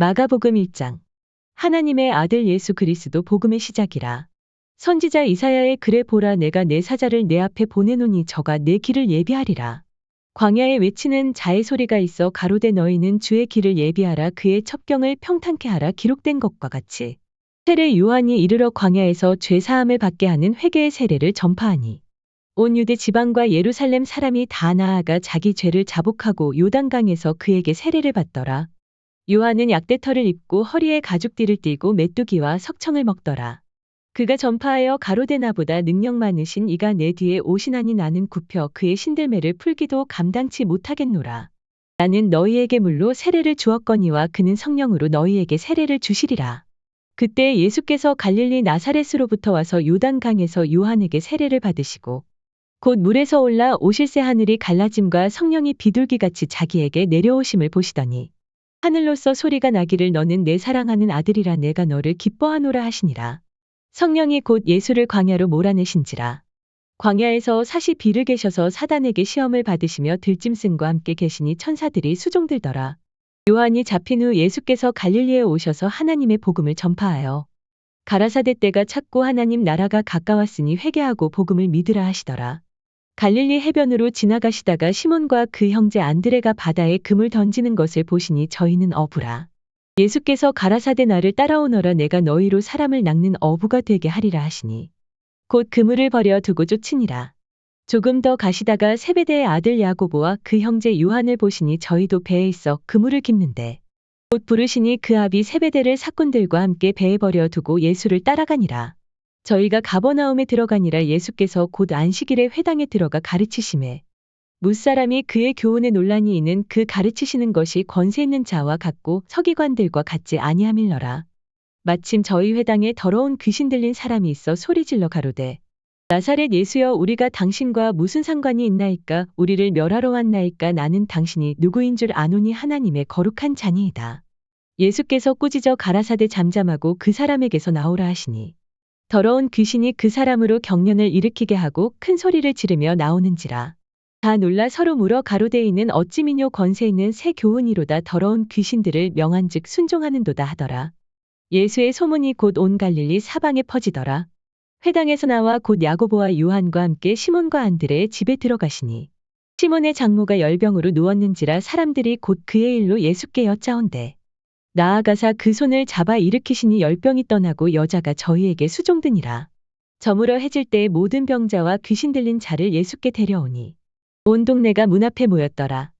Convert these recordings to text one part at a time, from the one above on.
마가복음 1장. 하나님의 아들 예수 그리스도 복음의 시작이라. 선지자 이사야의 글에 보라 내가 내 사자를 내 앞에 보내노니 저가 내 길을 예비하리라. 광야에 외치는 자의 소리가 있어 가로되 너희는 주의 길을 예비하라 그의 첩경을 평탄케 하라 기록된 것과 같이. 세례 요한이 이르러 광야에서 죄 사함을 받게 하는 회개의 세례를 전파하니. 온 유대 지방과 예루살렘 사람이 다 나아가 자기 죄를 자복하고 요단강에서 그에게 세례를 받더라. 요한은 약대털을 입고 허리에 가죽띠를 띠고 메뚜기와 석청을 먹더라. 그가 전파하여 가로되 나보다 능력 많으신 이가 내 뒤에 오시나니 나는 굽혀 그의 신들매를 풀기도 감당치 못하겠노라. 나는 너희에게 물로 세례를 주었거니와 그는 성령으로 너희에게 세례를 주시리라. 그때 예수께서 갈릴리 나사렛으로부터 와서 요단강에서 요한에게 세례를 받으시고 곧 물에서 올라 오실새 하늘이 갈라짐과 성령이 비둘기같이 자기에게 내려오심을 보시더니 하늘로서 소리가 나기를 너는 내 사랑하는 아들이라 내가 너를 기뻐하노라 하시니라. 성령이 곧 예수를 광야로 몰아내신지라. 광야에서 사시 비를 계셔서 사단에게 시험을 받으시며 들짐승과 함께 계시니 천사들이 수종들더라. 요한이 잡힌 후 예수께서 갈릴리에 오셔서 하나님의 복음을 전파하여 가라사대 때가 찼고 하나님 나라가 가까웠으니 회개하고 복음을 믿으라 하시더라. 갈릴리 해변으로 지나가시다가 시몬과 그 형제 안드레가 바다에 금을 던지는 것을 보시니 저희는 어부라. 예수께서 가라사대 나를 따라오너라 내가 너희로 사람을 낚는 어부가 되게 하리라 하시니. 곧 그물을 버려 두고 쫓으니라. 조금 더 가시다가 세베대의 아들 야고보와 그 형제 요한을 보시니 저희도 배에 있어 그물을 깁는데. 곧 부르시니 그 아비 세베대를 사꾼들과 함께 배에 버려 두고 예수를 따라가니라. 저희가 가버나움에 들어가니라 예수께서 곧 안식일에 회당에 들어가 가르치심에 무사람이 그의 교훈에 논란이 있는 그 가르치시는 것이 권세 있는 자와 같고 서기관들과 같지 아니함일러라. 마침 저희 회당에 더러운 귀신 들린 사람이 있어 소리질러 가로되 나사렛 예수여 우리가 당신과 무슨 상관이 있나이까 우리를 멸하러 왔나이까 나는 당신이 누구인 줄 아노니 하나님의 거룩한 자니이다. 예수께서 꾸짖어 가라사대 잠잠하고 그 사람에게서 나오라 하시니 더러운 귀신이 그 사람으로 경련을 일으키게 하고 큰 소리를 지르며 나오는지라. 다 놀라 서로 물어 가로되 이는 어찌 미뇨 권세 있는 새 교훈이로다 더러운 귀신들을 명한즉 순종하는도다 하더라. 예수의 소문이 곧 온 갈릴리 사방에 퍼지더라. 회당에서 나와 곧 야고보와 요한과 함께 시몬과 안드레의 집에 들어가시니 시몬의 장모가 열병으로 누웠는지라 사람들이 곧 그의 일로 예수께 여짜온대. 나아가사 그 손을 잡아 일으키시니 열병이 떠나고 여자가 저희에게 수종드니라. 저물어 해질 때 모든 병자와 귀신 들린 자를 예수께 데려오니 온 동네가 문 앞에 모였더라.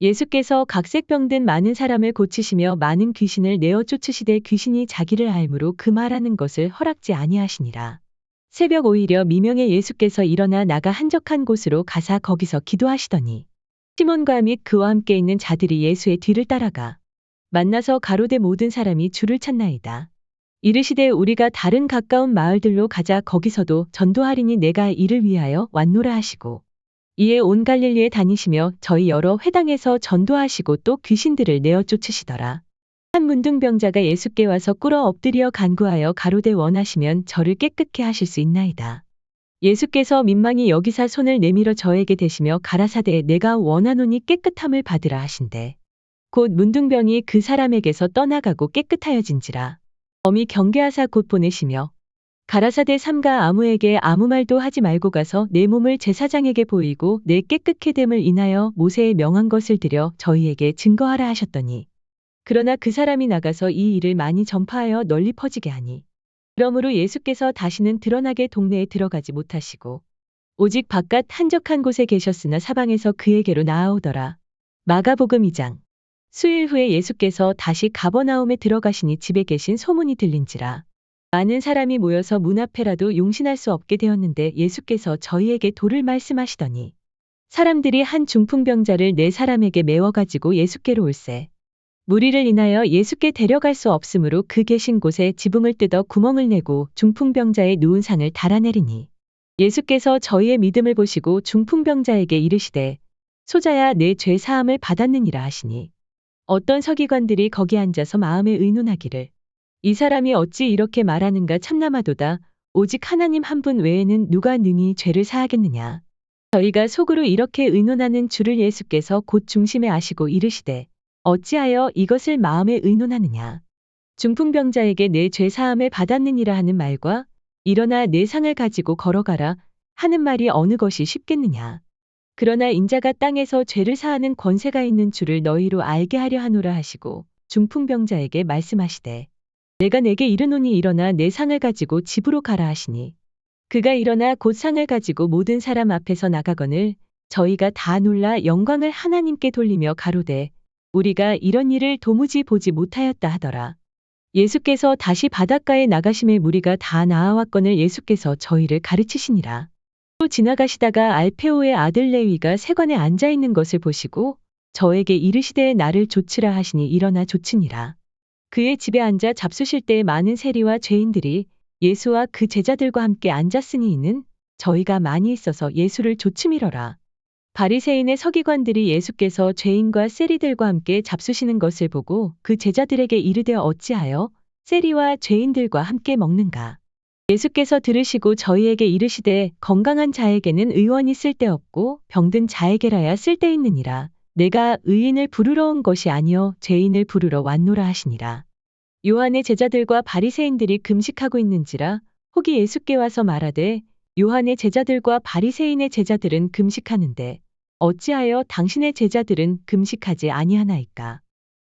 예수께서 각색 병든 많은 사람을 고치시며 많은 귀신을 내어 쫓으시되 귀신이 자기를 알므로 그 말하는 것을 허락지 아니하시니라. 새벽 오히려 미명에 예수께서 일어나 나가 한적한 곳으로 가사 거기서 기도하시더니 시몬과 및 그와 함께 있는 자들이 예수의 뒤를 따라가 만나서 가로대 모든 사람이 주를 찾나이다. 이르시되 우리가 다른 가까운 마을들로 가자 거기서도 전도하리니 내가 이를 위하여 왔노라 하시고 이에 온 갈릴리에 다니시며 저희 여러 회당에서 전도하시고 또 귀신들을 내어 쫓으시더라. 한 문둥병자가 예수께 와서 꿇어 엎드려 간구하여 가로되 원하시면 저를 깨끗게 하실 수 있나이다. 예수께서 민망히 여기사 손을 내밀어 저에게 대시며 가라사대 내가 원하노니 깨끗함을 받으라 하신대. 곧 문둥병이 그 사람에게서 떠나가고 깨끗하여진지라. 어미 경계하사 곧 보내시며 가라사대 삼가 아무에게 아무 말도 하지 말고 가서 내 몸을 제사장에게 보이고 내 깨끗게 됨을 인하여 모세의 명한 것을 들여 저희에게 증거하라 하셨더니 그러나 그 사람이 나가서 이 일을 많이 전파하여 널리 퍼지게 하니 그러므로 예수께서 다시는 드러나게 동네에 들어가지 못하시고 오직 바깥 한적한 곳에 계셨으나 사방에서 그에게로 나아오더라. 마가복음 2장 수일 후에 예수께서 다시 가버나움에 들어가시니 집에 계신 소문이 들린지라. 많은 사람이 모여서 문 앞에라도 용신할 수 없게 되었는데 예수께서 저희에게 도를 말씀하시더니 사람들이 한 중풍병자를 네 사람에게 메워가지고 예수께로 올세. 무리를 인하여 예수께 데려갈 수 없으므로 그 계신 곳에 지붕을 뜯어 구멍을 내고 중풍병자의 누운 상을 달아내리니 예수께서 저희의 믿음을 보시고 중풍병자에게 이르시되 소자야 내 죄 사함을 받았느니라 하시니 어떤 서기관들이 거기 앉아서 마음에 의논하기를 이 사람이 어찌 이렇게 말하는가 참나마도다 오직 하나님 한 분 외에는 누가 능히 죄를 사하겠느냐 저희가 속으로 이렇게 의논하는 줄을 예수께서 곧 중심에 아시고 이르시되 어찌하여 이것을 마음에 의논하느냐. 중풍병자에게 내 죄 사함을 받았느니라 하는 말과 일어나 내 상을 가지고 걸어가라 하는 말이 어느 것이 쉽겠느냐. 그러나 인자가 땅에서 죄를 사하는 권세가 있는 줄을 너희로 알게 하려 하노라 하시고 중풍병자에게 말씀하시되 내가 내게 이르노니 일어나 내 상을 가지고 집으로 가라 하시니 그가 일어나 곧 상을 가지고 모든 사람 앞에서 나가거늘 저희가 다 놀라 영광을 하나님께 돌리며 가로되 우리가 이런 일을 도무지 보지 못하였다 하더라. 예수께서 다시 바닷가에 나가심에 무리가 다 나아왔거늘 예수께서 저희를 가르치시니라. 또 지나가시다가 알페오의 아들 레위가 세관에 앉아 있는 것을 보시고 저에게 이르시되 나를 조치라 하시니 일어나 조치니라. 그의 집에 앉아 잡수실 때 많은 세리와 죄인들이 예수와 그 제자들과 함께 앉았으니 이는 저희가 많이 있어서 예수를 조치밀어라. 바리새인의 서기관들이 예수께서 죄인과 세리들과 함께 잡수시는 것을 보고 그 제자들에게 이르되 어찌하여 세리와 죄인들과 함께 먹는가. 예수께서 들으시고 저희에게 이르시되 건강한 자에게는 의원이 쓸데없고 병든 자에게라야 쓸데있느니라. 내가 의인을 부르러 온 것이 아니요 죄인을 부르러 왔노라 하시니라. 요한의 제자들과 바리새인들이 금식하고 있는지라 혹이 예수께 와서 말하되 요한의 제자들과 바리새인의 제자들은 금식하는데 어찌하여 당신의 제자들은 금식하지 아니하나이까.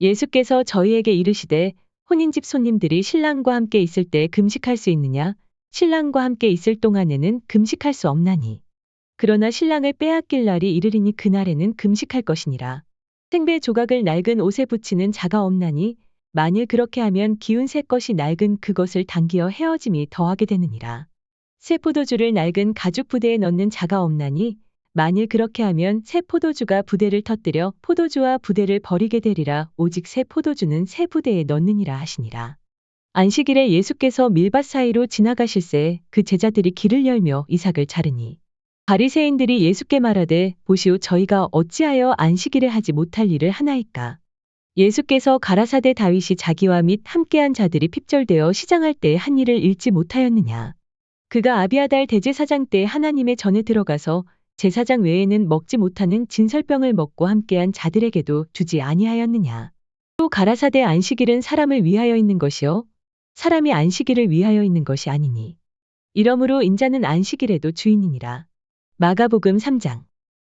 예수께서 저희에게 이르시되 혼인집 손님들이 신랑과 함께 있을 때 금식할 수 있느냐? 신랑과 함께 있을 동안에는 금식할 수 없나니. 그러나 신랑을 빼앗길 날이 이르리니 그날에는 금식할 것이니라. 생배 조각을 낡은 옷에 붙이는 자가 없나니 만일 그렇게 하면 기운 새 것이 낡은 그것을 당기어 헤어짐이 더하게 되느니라. 새 포도주를 낡은 가죽 부대에 넣는 자가 없나니 만일 그렇게 하면 새 포도주가 부대를 터뜨려 포도주와 부대를 버리게 되리라. 오직 새 포도주는 새 부대에 넣느니라 하시니라. 안식일에 예수께서 밀밭 사이로 지나가실새 그 제자들이 길을 열며 이삭을 자르니 바리새인들이 예수께 말하되 보시오 저희가 어찌하여 안식일에 하지 못할 일을 하나이까? 예수께서 가라사대 다윗이 자기와 및 함께한 자들이 핍절되어 시장할 때 한 일을 잃지 못하였느냐? 그가 아비아달 대제사장 때 하나님의 전에 들어가서 제사장 외에는 먹지 못하는 진설병을 먹고 함께한 자들에게도 주지 아니하였느냐. 또 가라사대 안식일은 사람을 위하여 있는 것이요 사람이 안식일을 위하여 있는 것이 아니니. 이러므로 인자는 안식일에도 주인이니라. 마가복음 3장.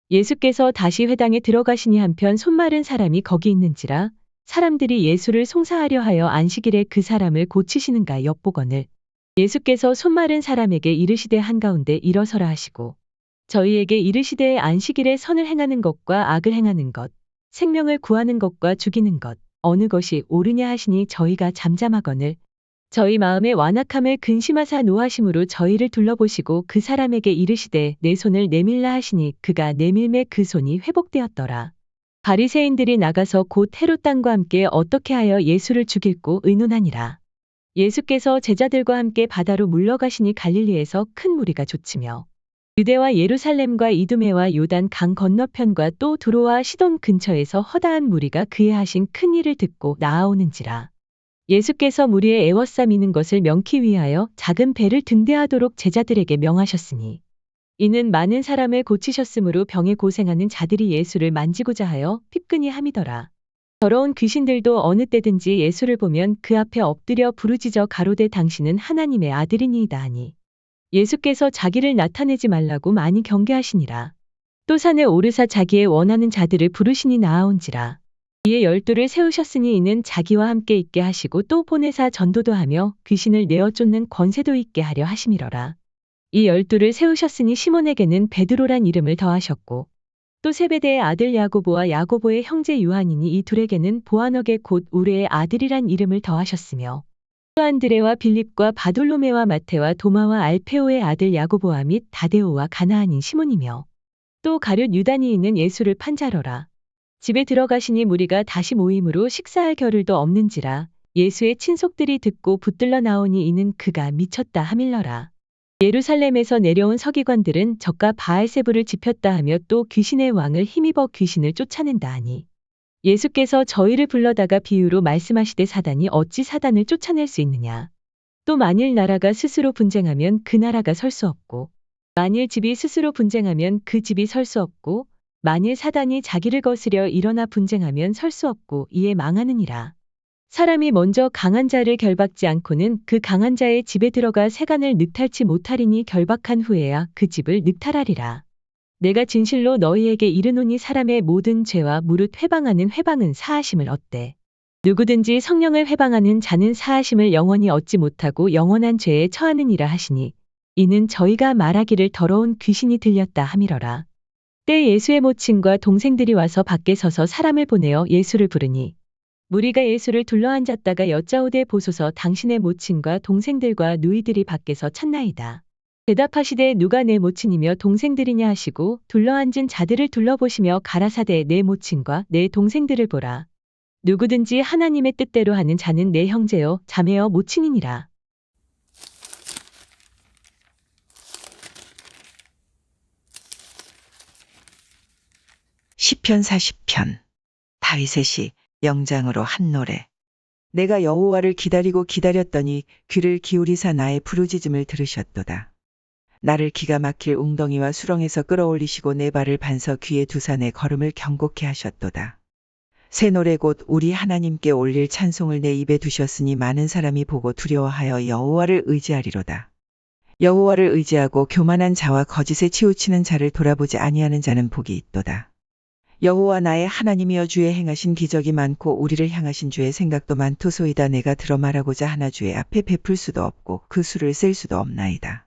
예수께서 다시 회당에 들어가시니 한편 손마른 사람이 거기 있는지라 사람들이 예수를 송사하려 하여 안식일에 그 사람을 고치시는가 엿보거늘 예수께서 손마른 사람에게 이르시되 한가운데 일어서라 하시고 저희에게 이르시되 안식일에 선을 행하는 것과 악을 행하는 것, 생명을 구하는 것과 죽이는 것, 어느 것이 옳으냐 하시니 저희가 잠잠하거늘 저희 마음의 완악함을 근심하사 노하심으로 저희를 둘러보시고 그 사람에게 이르시되 내 손을 내밀라 하시니 그가 내밀매 그 손이 회복되었더라. 바리새인들이 나가서 곧 헤롯 땅과 함께 어떻게 하여 예수를 죽일고 의논하니라. 예수께서 제자들과 함께 바다로 물러가시니 갈릴리에서 큰 무리가 좇으며 유대와 예루살렘과 이두메와 요단 강 건너편과 또 두로와 시돈 근처에서 허다한 무리가 그의 하신 큰 일을 듣고 나아오는지라. 예수께서 무리의 애워싸미는 것을 명키 위하여 작은 배를 등대하도록 제자들에게 명하셨으니 이는 많은 사람을 고치셨으므로 병에 고생하는 자들이 예수를 만지고자 하여 핍근이 함이더라. 더러운 귀신들도 어느 때든지 예수를 보면 그 앞에 엎드려 부르짖어 가로되 당신은 하나님의 아들이니이다 하니 예수께서 자기를 나타내지 말라고 많이 경계하시니라. 또 산에 오르사 자기의 원하는 자들을 부르시니 나아온지라. 이에 열두를 세우셨으니 이는 자기와 함께 있게 하시고 또 보내사 전도도 하며 귀신을 내어 쫓는 권세도 있게 하려 하심이러라. 이 열두를 세우셨으니 시몬에게는 베드로란 이름을 더하셨고 또 세베대의 아들 야고보와 야고보의 형제 요한이니 이 둘에게는 보아너게 곧 우레의 아들이란 이름을 더하셨으며 또 안드레와 빌립과 바돌로메와 마테와 도마와 알페오의 아들 야고보와 및 다데오와 가나안인 시몬이며 또 가룟 유다니 있는 예수를 판자러라. 집에 들어가시니 무리가 다시 모임으로 식사할 겨를도 없는지라 예수의 친속들이 듣고 붙들러 나오니 이는 그가 미쳤다 하밀러라. 예루살렘에서 내려온 서기관들은 저가 바알세부를 집혔다 하며 또 귀신의 왕을 힘입어 귀신을 쫓아낸다 하니 예수께서 저희를 불러다가 비유로 말씀하시되 사단이 어찌 사단을 쫓아낼 수 있느냐. 또 만일 나라가 스스로 분쟁하면 그 나라가 설 수 없고 만일 집이 스스로 분쟁하면 그 집이 설 수 없고 만일 사단이 자기를 거스려 일어나 분쟁하면 설 수 없고 이에 망하느니라. 사람이 먼저 강한 자를 결박지 않고는 그 강한 자의 집에 들어가 세간을 늑탈치 못하리니 결박한 후에야 그 집을 늑탈하리라. 내가 진실로 너희에게 이르노니 사람의 모든 죄와 무릇 회방하는 회방은 사하심을 얻되 누구든지 성령을 회방하는 자는 사하심을 영원히 얻지 못하고 영원한 죄에 처하느니라 하시니 이는 저희가 말하기를 더러운 귀신이 들렸다 함이러라. 때 예수의 모친과 동생들이 와서 밖에 서서 사람을 보내어 예수를 부르니 무리가 예수를 둘러앉았다가 여짜오되 보소서 당신의 모친과 동생들과 누이들이 밖에서 찾나이다. 대답하시되 누가 내 모친이며 동생들이냐 하시고 둘러앉은 자들을 둘러보시며 가라사대 내 모친과 내 동생들을 보라. 누구든지 하나님의 뜻대로 하는 자는 내 형제요 자매요 모친이니라. 시편 40편 다윗의 시 영장으로 한 노래 내가 여호와를 기다리고 기다렸더니 귀를 기울이사 나의 부르짖음을 들으셨도다. 나를 기가 막힐 웅덩이와 수렁에서 끌어올리시고 내 발을 반석 귀에 내 걸음을 경고케 하셨도다. 새 노래 곧 우리 하나님께 올릴 찬송을 내 입에 두셨으니 많은 사람이 보고 두려워하여 여호와를 의지하리로다. 여호와를 의지하고 교만한 자와 거짓에 치우치는 자를 돌아보지 아니하는 자는 복이 있도다. 여호와 나의 하나님이여 주의 행하신 기적이 많고 우리를 향하신 주의 생각도 많토소이다 내가 들어 말하고자 하나 주의 앞에 베풀 수도 없고 그 수를 셀 수도 없나이다.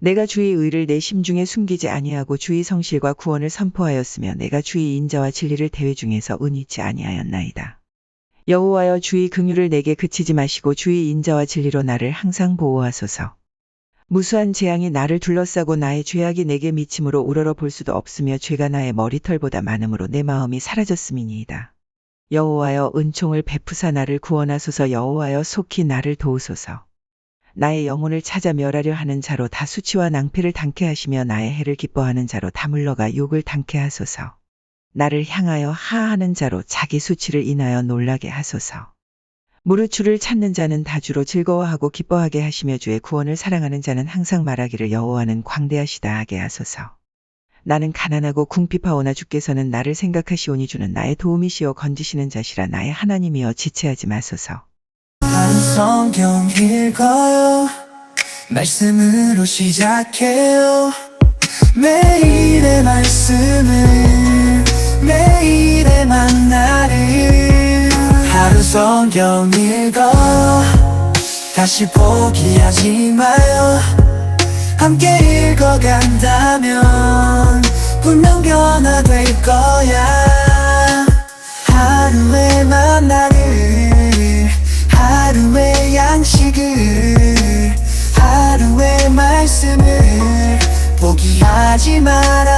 내가 주의 의를 내 심중에 숨기지 아니하고 주의 성실과 구원을 선포하였으며 내가 주의 인자와 진리를 대회 중에서 은이치 아니하였나이다. 여호와여 주의 긍휼을 내게 그치지 마시고 주의 인자와 진리로 나를 항상 보호하소서. 무수한 재앙이 나를 둘러싸고 나의 죄악이 내게 미침으로 우러러 볼 수도 없으며 죄가 나의 머리털보다 많음으로 내 마음이 사라졌음이니이다. 여호와여 은총을 베푸사 나를 구원하소서 여호와여 속히 나를 도우소서. 나의 영혼을 찾아 멸하려 하는 자로 다 수치와 낭패를 당케 하시며 나의 해를 기뻐하는 자로 다 물러가 욕을 당케 하소서. 나를 향하여 하하는 자로 자기 수치를 인하여 놀라게 하소서. 무릇 주를 찾는 자는 다주로 즐거워하고 기뻐하게 하시며 주의 구원을 사랑하는 자는 항상 말하기를 여호와는 광대하시다 하게 하소서. 나는 가난하고 궁핍하오나 주께서는 나를 생각하시오니 주는 나의 도움이시오 건지시는 자시라 나의 하나님이여 지체하지 마소서. 나는 성경 읽어요? 말씀으로 시작해요. 매일의 말씀을 매일의 만나를 하루 성경 읽어 다시 포기하지 마요. 함께 읽어간다면 분명 변화될 거야. 하루에 만나 하지 마라.